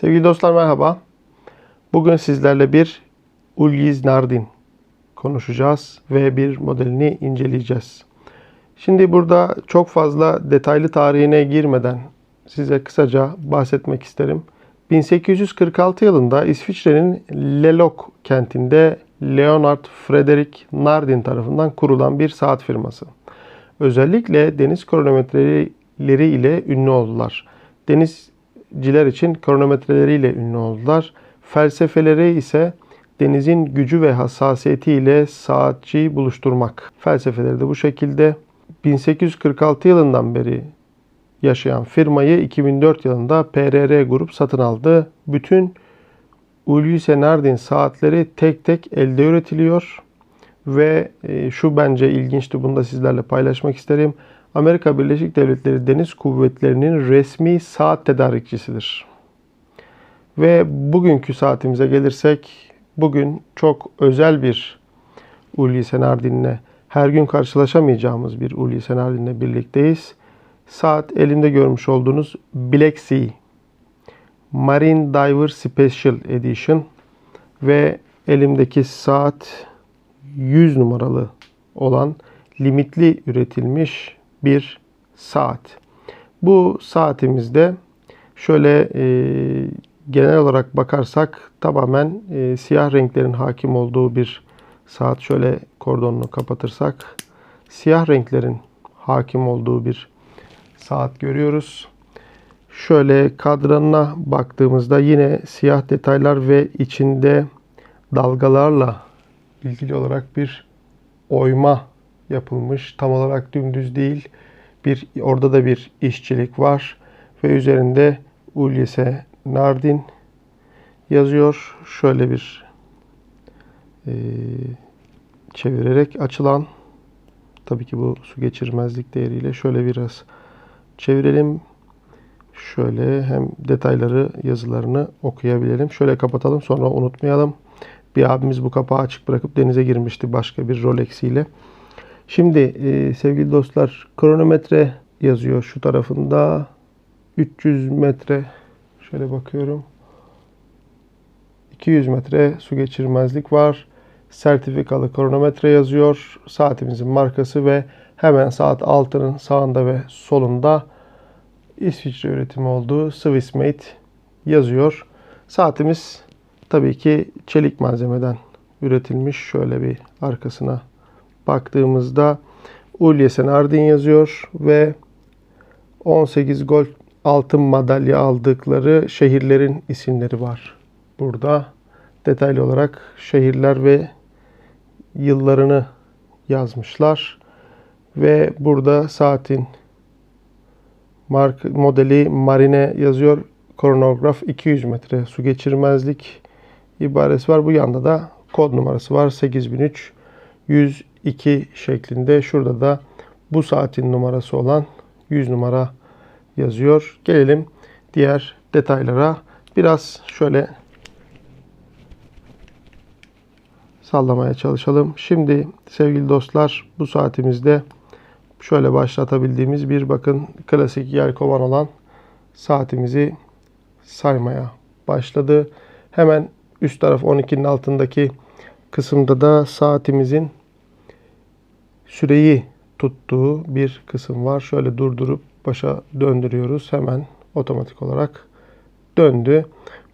Sevgili dostlar merhaba. Bugün sizlerle bir Ulyiz Nardin konuşacağız ve bir modelini inceleyeceğiz. Şimdi burada çok fazla detaylı tarihine girmeden size kısaca bahsetmek isterim. 1846 yılında İsviçre'nin Lelok kentinde Leonard Frederick Nardin tarafından kurulan bir saat firması. Özellikle deniz kronometreleri ile ünlü oldular. Denizciler için kronometreleriyle ünlü oldular. Felsefeleri ise denizin gücü ve hassasiyeti ile saatçiyi buluşturmak. Felsefeleri de bu şekilde 1846 yılından beri yaşayan firmayı 2004 yılında PRR Grup satın aldı. Bütün Ulisse Nardin saatleri tek tek elde üretiliyor ve e, şu bence ilginçti bunu da sizlerle paylaşmak isterim. Amerika Birleşik Devletleri Deniz Kuvvetleri'nin resmi saat tedarikçisidir. Ve bugünkü saatimize gelirsek bugün çok özel bir Ulisse Nardin'le her gün karşılaşamayacağımız bir Ulisse Nardin'le birlikteyiz. Saat elimde görmüş olduğunuz Black Sea Marine Diver Special Edition ve elimdeki saat 100 numaralı olan limitli üretilmiş bir saat. Bu saatimizde şöyle e, genel olarak bakarsak tamamen e, siyah renklerin hakim olduğu bir saat. Şöyle kordonunu kapatırsak siyah renklerin hakim olduğu bir saat görüyoruz. Şöyle kadranına baktığımızda yine siyah detaylar ve içinde dalgalarla ilgili olarak bir oyma yapılmış. Tam olarak dümdüz değil. Bir orada da bir işçilik var ve üzerinde Ulyese Nardin yazıyor. Şöyle bir e, çevirerek açılan tabii ki bu su geçirmezlik değeriyle şöyle biraz çevirelim. Şöyle hem detayları yazılarını okuyabilelim. Şöyle kapatalım sonra unutmayalım. Bir abimiz bu kapağı açık bırakıp denize girmişti başka bir Rolex ile. Şimdi e, sevgili dostlar kronometre yazıyor şu tarafında. 300 metre şöyle bakıyorum. 200 metre su geçirmezlik var. Sertifikalı kronometre yazıyor. Saatimizin markası ve hemen saat altının sağında ve solunda İsviçre üretimi olduğu Swissmade yazıyor. Saatimiz tabii ki çelik malzemeden üretilmiş. Şöyle bir arkasına baktığımızda Ulyesen Ardin yazıyor ve 18 gol altın madalya aldıkları şehirlerin isimleri var. Burada detaylı olarak şehirler ve yıllarını yazmışlar. Ve burada saatin mark modeli Marine yazıyor. Kronograf 200 metre su geçirmezlik ibaresi var. Bu yanda da kod numarası var. 8003 100 2 şeklinde. Şurada da bu saatin numarası olan 100 numara yazıyor. Gelelim diğer detaylara. Biraz şöyle sallamaya çalışalım. Şimdi sevgili dostlar bu saatimizde şöyle başlatabildiğimiz bir bakın klasik yer kovan olan saatimizi saymaya başladı. Hemen üst taraf 12'nin altındaki kısımda da saatimizin süreyi tuttuğu bir kısım var. Şöyle durdurup başa döndürüyoruz. Hemen otomatik olarak döndü.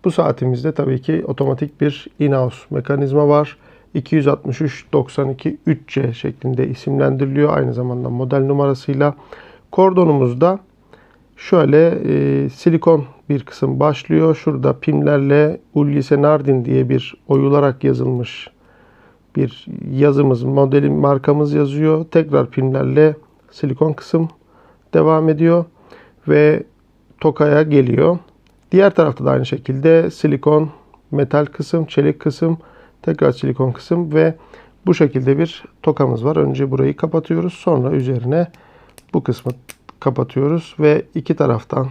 Bu saatimizde tabii ki otomatik bir in-house mekanizma var. 26392 3C şeklinde isimlendiriliyor. Aynı zamanda model numarasıyla. Kordonumuzda şöyle e, silikon bir kısım başlıyor. Şurada pimlerle Ulysse Nardin diye bir oyularak yazılmış bir yazımız, modelin markamız yazıyor. Tekrar pinlerle silikon kısım devam ediyor ve tokaya geliyor. Diğer tarafta da aynı şekilde silikon, metal kısım, çelik kısım, tekrar silikon kısım ve bu şekilde bir tokamız var. Önce burayı kapatıyoruz. Sonra üzerine bu kısmı kapatıyoruz ve iki taraftan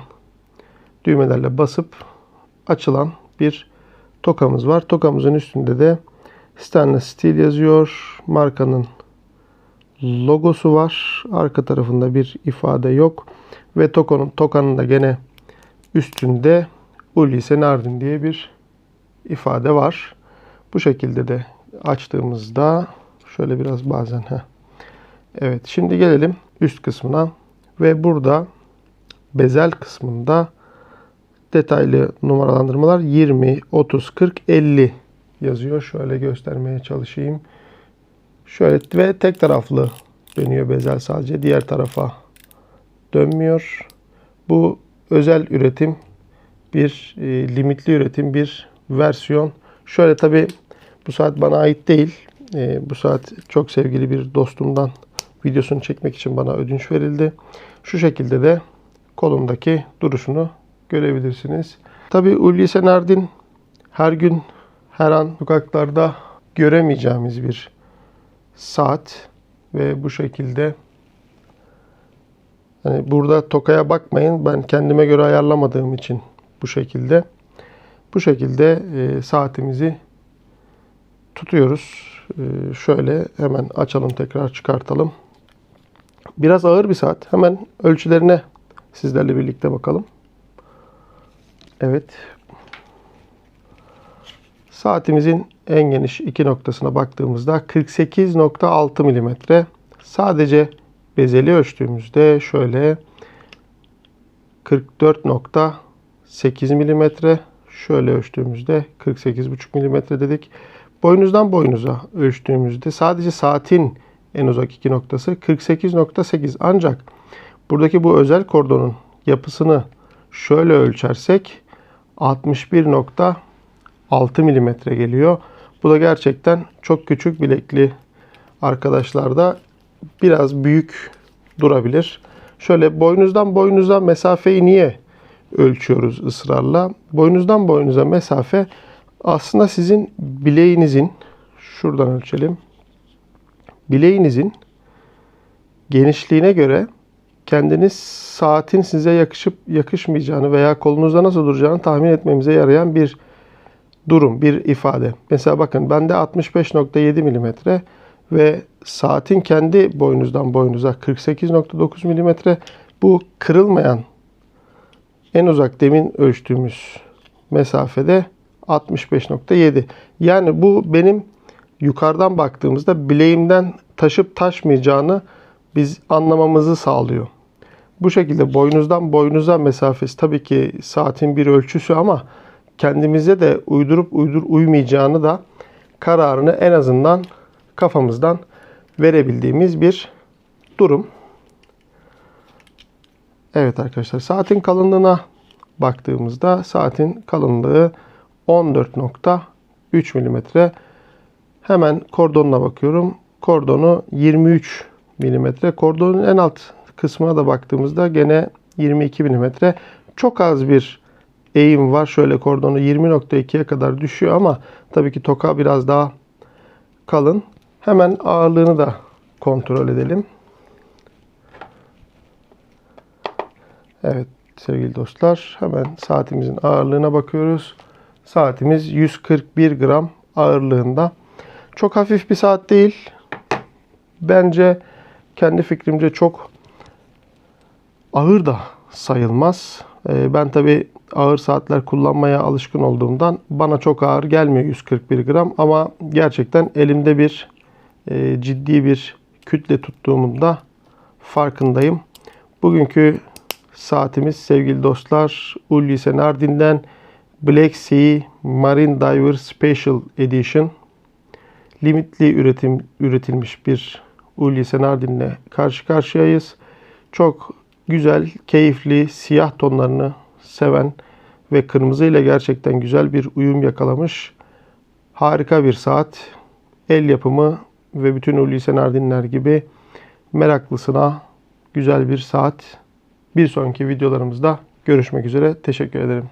düğmelerle basıp açılan bir tokamız var. Tokamızın üstünde de Stainless Steel yazıyor. Markanın logosu var. Arka tarafında bir ifade yok. Ve Toko'nun Toka'nın da gene üstünde Ulise Nardin diye bir ifade var. Bu şekilde de açtığımızda şöyle biraz bazen heh. Evet şimdi gelelim üst kısmına ve burada bezel kısmında detaylı numaralandırmalar 20, 30, 40, 50 yazıyor. Şöyle göstermeye çalışayım. Şöyle ve tek taraflı dönüyor bezel sadece. Diğer tarafa dönmüyor. Bu özel üretim bir e, limitli üretim bir versiyon. Şöyle tabi bu saat bana ait değil. E, bu saat çok sevgili bir dostumdan videosunu çekmek için bana ödünç verildi. Şu şekilde de kolumdaki duruşunu görebilirsiniz. Tabi Ulli Senardin her gün her an sokaklarda göremeyeceğimiz bir saat ve bu şekilde hani burada tokaya bakmayın ben kendime göre ayarlamadığım için bu şekilde bu şekilde e, saatimizi tutuyoruz. E, şöyle hemen açalım tekrar çıkartalım. Biraz ağır bir saat. Hemen ölçülerine sizlerle birlikte bakalım. Evet. Saatimizin en geniş iki noktasına baktığımızda 48.6 milimetre. Sadece bezeli ölçtüğümüzde şöyle 44.8 milimetre. Şöyle ölçtüğümüzde 48.5 milimetre dedik. Boynuzdan boynuza ölçtüğümüzde sadece saatin en uzak iki noktası 48.8 ancak buradaki bu özel kordonun yapısını şöyle ölçersek 61.6 milimetre geliyor. Bu da gerçekten çok küçük bilekli arkadaşlarda biraz büyük durabilir. Şöyle boynuzdan boynuza mesafeyi niye ölçüyoruz ısrarla? Boynuzdan boynuza mesafe aslında sizin bileğinizin şuradan ölçelim. Bileğinizin genişliğine göre kendiniz saatin size yakışıp yakışmayacağını veya kolunuzda nasıl duracağını tahmin etmemize yarayan bir durum, bir ifade. Mesela bakın bende 65.7 mm ve saatin kendi boynuzdan boynuza 48.9 mm. Bu kırılmayan en uzak demin ölçtüğümüz mesafede 65.7. Yani bu benim yukarıdan baktığımızda bileğimden taşıp taşmayacağını biz anlamamızı sağlıyor. Bu şekilde boynuzdan boynuza mesafesi tabii ki saatin bir ölçüsü ama kendimize de uydurup uydur uymayacağını da kararını en azından kafamızdan verebildiğimiz bir durum. Evet arkadaşlar saatin kalınlığına baktığımızda saatin kalınlığı 14.3 mm. Hemen kordonuna bakıyorum. Kordonu 23 mm. Kordonun en alt kısmına da baktığımızda gene 22 mm. Çok az bir eğim var. Şöyle kordonu 20.2'ye kadar düşüyor ama tabii ki toka biraz daha kalın. Hemen ağırlığını da kontrol edelim. Evet sevgili dostlar hemen saatimizin ağırlığına bakıyoruz. Saatimiz 141 gram ağırlığında. Çok hafif bir saat değil. Bence kendi fikrimce çok ağır da sayılmaz. Ee, ben tabi ağır saatler kullanmaya alışkın olduğumdan bana çok ağır gelmiyor 141 gram ama gerçekten elimde bir e, ciddi bir kütle tuttuğumda farkındayım. Bugünkü saatimiz sevgili dostlar Ulli Senardin'den Black Sea Marine Diver Special Edition limitli üretim üretilmiş bir Ulli Senardin'le karşı karşıyayız. Çok güzel, keyifli, siyah tonlarını seven ve kırmızı ile gerçekten güzel bir uyum yakalamış. Harika bir saat. El yapımı ve bütün Ulli Senardinler gibi meraklısına güzel bir saat. Bir sonraki videolarımızda görüşmek üzere. Teşekkür ederim.